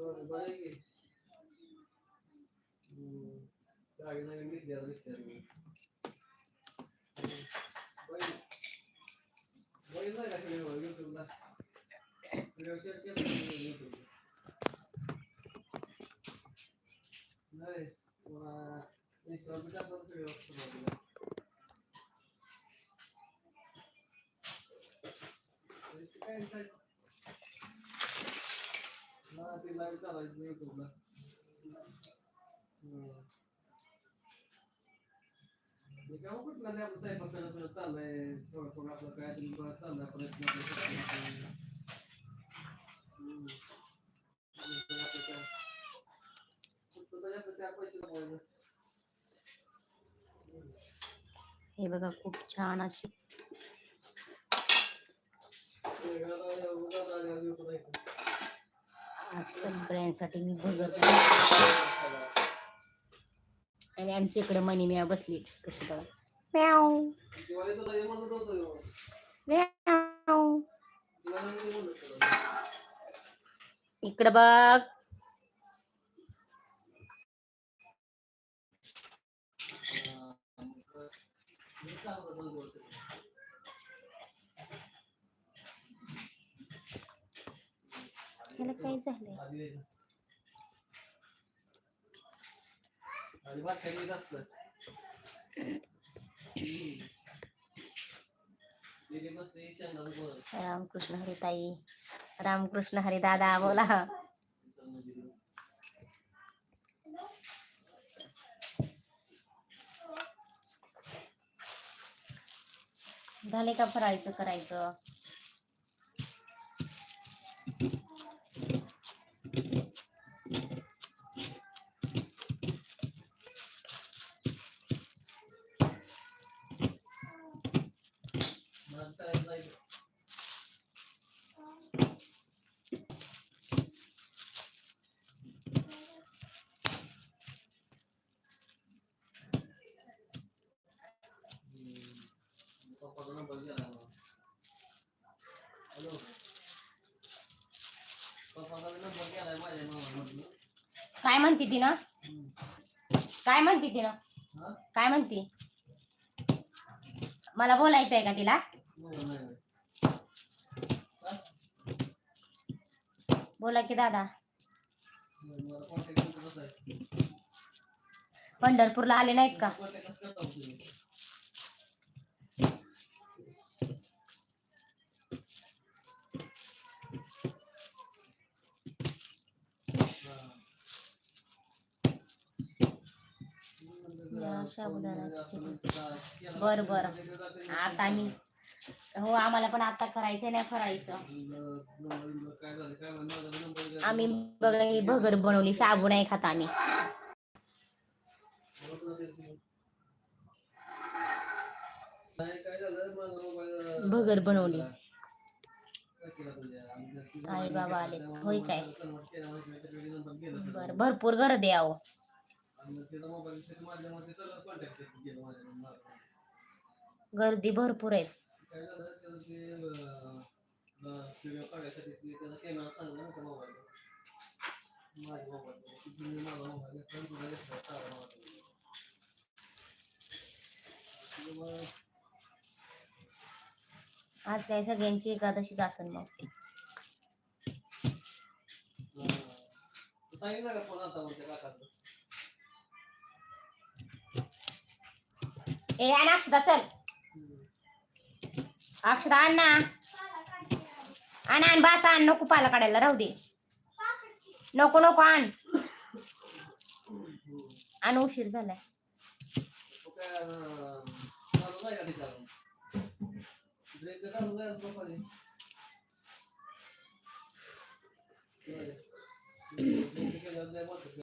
बरं की गाडी नवीन घेतली आता रिक्षाने बैल हा ते लाईव्ह चालायचं युट्यूबला गाव कुठला नाही आपलं स्वयंपाक करत करत चाललंय थोडं थोडं आपलं काय तरी बघत चाललंय प्रयत्न आपले करायचे. हम्म. आणि तर आपलं काय- फक्त तरी आपलं चार पैसे कमवायचं. हे बघा खूप छान अशी आज सगळ्यांसाठी मी भगर आणि आमच्या इकडे मनी मिया बसली कशी बघा. म्याव. दिवाळी तुला हे म्हणत होतो ह्यो. म्याव दिवाळी मी म्हणत होतो. इकडे बघ हा, मग मी सांगतो दोन दिवस. ह्याला काय झालंय आधी यायचं. आधी भात खायला येत असतं. हम्म. दिली ह्याला काय झालंय? रामकृष्ण हरी ताई. रामकृष्ण हरी दादा बोला. झाले का फराळीचं करायचं? हॅलो. काय म्हणते ती ना. काय म्हणते ती ना? काय म्हणते मला बोलायचं आहे का तिला? बोला की दादा. पंढरपूरला आले नाहीत का? बर बर. आता आम्ही हो आम्हाला पण आता करायचं नाही फरायचं आम्ही बघा ही भगर बनवली शाबू नाही खात आम्ही. भगर बनवली. आई बाबा आले. होय काय? बर भरपूर घर द्यावं गर्दी भरपूर आहेत. काय झालं त्याचं ते व्हिडिओ काढायसाठी ते त्याचा कॅमेरा चांगला नव्हता मोबाईल माझ्या मोबाईल माझा मोबाईल घेतला तुला घेतला चांगला मोबाईल आज काय सगळ्यांची एकादशीच असेल मग. सांगितलं का फोन आता म्हणते काकाचं ए आण चल. अक्षदा आण आण आण बास आण. नको पाला काढायला राहू दे. नको नको आण. आण उशीर झालाय.